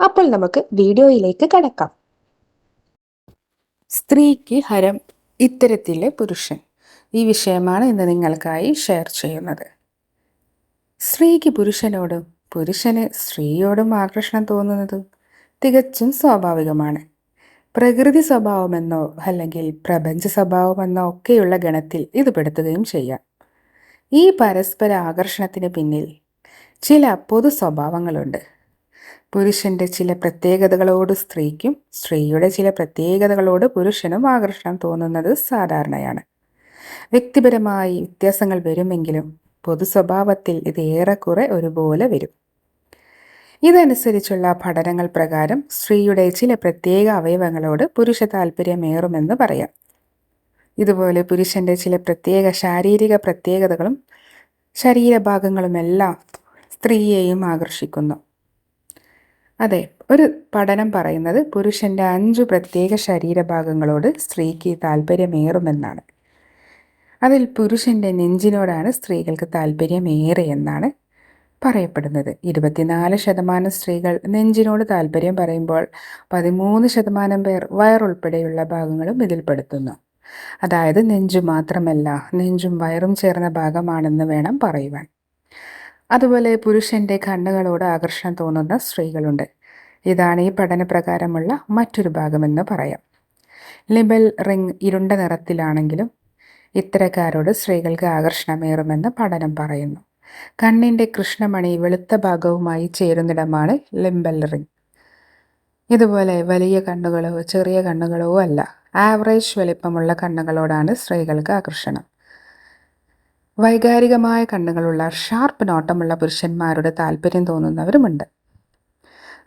അപ്പോൾ നമുക്ക് വീഡിയോയിലേക്ക് കടക്കാം. സ്ത്രീക്ക് ഹരം ഇത്തരത്തിലെ പുരുഷൻ. ഈ വിഷയമാണ് ഇന്ന് നിങ്ങൾക്കായി ഷെയർ ചെയ്യുന്നത്. സ്ത്രീക്ക് പുരുഷനോടും പുരുഷന് സ്ത്രീയോടും ആകർഷണം തോന്നുന്നത് തികച്ചും സ്വാഭാവികമാണ്. പ്രകൃതി സ്വഭാവമെന്നോ അല്ലെങ്കിൽ പ്രപഞ്ച സ്വഭാവമെന്നോ ഒക്കെയുള്ള ഗണത്തിൽ ഇത് പെടുത്തുകയും ചെയ്യാം. ഈ പരസ്പര ആകർഷണത്തിന് പിന്നിൽ ചില പൊതു സ്വഭാവങ്ങളുണ്ട്. പുരുഷന്റെ ചില പ്രത്യേകതകളോട് സ്ത്രീക്കും സ്ത്രീയുടെ ചില പ്രത്യേകതകളോട് പുരുഷനും ആകർഷണം തോന്നുന്നത് സാധാരണയാണ്. വ്യക്തിപരമായി വ്യത്യാസങ്ങൾ വരുമെങ്കിലും പൊതു സ്വഭാവത്തിൽ ഇത് ഏറെക്കുറെ ഒരുപോലെ വരും. ഇതനുസരിച്ചുള്ള പഠനങ്ങൾ പ്രകാരം സ്ത്രീയുടെ ചില പ്രത്യേക അവയവങ്ങളോട് പുരുഷ താല്പര്യമേറുമെന്ന് പറയാം. ഇതുപോലെ പുരുഷന്റെ ചില പ്രത്യേക ശാരീരിക പ്രത്യേകതകളും ശരീരഭാഗങ്ങളുമെല്ലാം സ്ത്രീയെയും ആകർഷിക്കുന്നു. അതെ ഒരു പഠനം പറയുന്നത് പുരുഷന്റെ അഞ്ചു പ്രത്യേക ശരീരഭാഗങ്ങളോട് സ്ത്രീക്ക് താല്പര്യമേറുമെന്നാണ്. അതിൽ പുരുഷന്റെ നെഞ്ചിനോടാണ് സ്ത്രീകൾക്ക് താല്പര്യമേറെ എന്നാണ് പറയപ്പെടുന്നത്. ഇരുപത്തിനാല് ശതമാനം സ്ത്രീകൾ നെഞ്ചിനോട് താല്പര്യം പറയുമ്പോൾ പതിമൂന്ന് ശതമാനം പേർ വയറുൾപ്പെടെയുള്ള ഭാഗങ്ങളും ഇതിൽപ്പെടുത്തുന്നു അതായത് നെഞ്ചു മാത്രമല്ല നെഞ്ചും വയറും ചേർന്ന ഭാഗമാണെന്ന് വേണം പറയുവാൻ. അതുപോലെ പുരുഷന്റെ കണ്ണുകളോട് ആകർഷണം തോന്നുന്ന സ്ത്രീകളുണ്ട്. ഇതാണ് ഈ പഠനപ്രകാരമുള്ള മറ്റൊരു ഭാഗമെന്ന് പറയാം. ലിബൽ റിംഗ് ഇരുണ്ട നിറത്തിലാണെങ്കിലും ഇത്തരക്കാരോട് സ്ത്രീകൾക്ക് ആകർഷണമേറുമെന്ന് പഠനം പറയുന്നു. കണ്ണിന്റെ കൃഷ്ണമണി വെളുത്ത ഭാഗവുമായി ചേരുന്നിടമാണ് ലിംബൽ റിംഗ്. ഇതുപോലെ വലിയ കണ്ണുകളോ ചെറിയ കണ്ണുകളോ അല്ല ആവറേജ് വലിപ്പമുള്ള കണ്ണുകളോടാണ് സ്ത്രീകൾക്ക് ആകർഷണം. വൈകാരികമായ കണ്ണുകളുള്ള ഷാർപ്പ് നോട്ടമുള്ള പുരുഷന്മാരുടെ താല്പര്യം തോന്നുന്നവരുമുണ്ട്.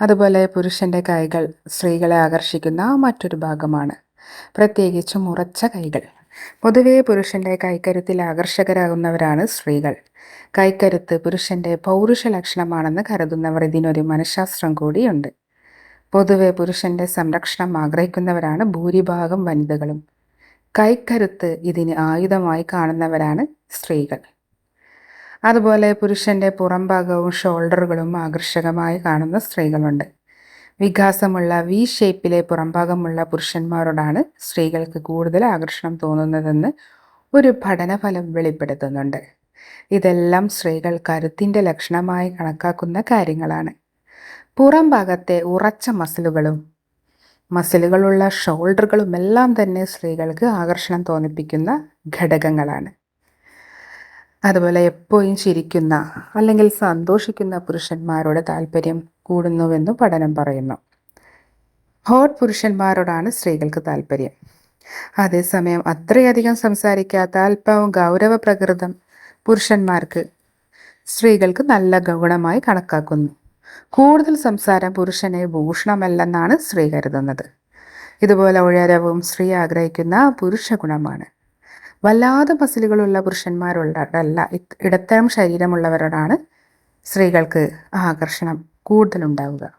അതുപോലെ പുരുഷന്റെ കൈകൾ സ്ത്രീകളെ ആകർഷിക്കുന്ന മറ്റൊരു ഭാഗമാണ്. പ്രത്യേകിച്ചും ഉറച്ച കൈകൾ. പൊതുവെ പുരുഷന്റെ കൈക്കരുത്തിൽ ആകർഷകരാകുന്നവരാണ് സ്ത്രീകൾ. കൈക്കരുത്ത് പുരുഷന്റെ പൗരുഷ ലക്ഷണമാണെന്ന് കരുതുന്നവർ ഇതിനൊരു മനഃശാസ്ത്രം കൂടിയുണ്ട്. പൊതുവെ പുരുഷന്റെ സംരക്ഷണം ആഗ്രഹിക്കുന്നവരാണ് ഭൂരിഭാഗം വനിതകളും. കൈക്കരുത്ത് ഇതിന് ആയുധമായി കാണുന്നവരാണ് സ്ത്രീകൾ. അതുപോലെ പുരുഷന്റെ പുറംഭാഗവും ഷോൾഡറുകളും ആകർഷകമായി കാണുന്ന സ്ത്രീകളുണ്ട്. വികാസമുള്ള വി ഷേപ്പിലെ പുറംഭാഗമുള്ള പുരുഷന്മാരോടാണ് സ്ത്രീകൾക്ക് കൂടുതൽ ആകർഷണം തോന്നുന്നതെന്ന് ഒരു പഠനഫലം വെളിപ്പെടുത്തുന്നുണ്ട്. ഇതെല്ലാം സ്ത്രീകൾ കരുത്തിന്റെ ലക്ഷണമായി കണക്കാക്കുന്ന കാര്യങ്ങളാണ്. പുറംഭാഗത്തെ ഉറച്ച മസിലുകളും മസിലുകളുള്ള ഷോൾഡറുകളും എല്ലാം തന്നെ സ്ത്രീകൾക്ക് ആകർഷണം തോന്നിപ്പിക്കുന്ന ഘടകങ്ങളാണ്. അതുപോലെ എപ്പോഴും ചിരിക്കുന്ന അല്ലെങ്കിൽ സന്തോഷിക്കുന്ന പുരുഷന്മാരോട് താല്പര്യം കൂടുന്നുവെന്ന് പഠനം പറയുന്നു. ഹോട്ട് പുരുഷന്മാരോടാണ് സ്ത്രീകൾക്ക് താല്പര്യം. അതേസമയം അത്രയധികം സംസാരിക്കാത്ത അല്പവും ഗൗരവ പ്രകൃതം പുരുഷന്മാർക്ക് സ്ത്രീകൾക്ക് നല്ല ഗുണമായി കണക്കാക്കുന്നു. കൂടുതൽ സംസാരം പുരുഷനെ ഭൂഷണമല്ലെന്നാണ് സ്ത്രീ കരുതുന്നത്. ഇതുപോലെ ഉഴരവും സ്ത്രീ ആഗ്രഹിക്കുന്ന പുരുഷ ഗുണമാണ്. വല്ലാതെ മസിലുകളുള്ള പുരുഷന്മാരുള്ളവരല്ല ഇടത്തരം ശരീരമുള്ളവരോടാണ് സ്ത്രീകൾക്ക് ആകർഷണം കൂടുതലുണ്ടാവുക.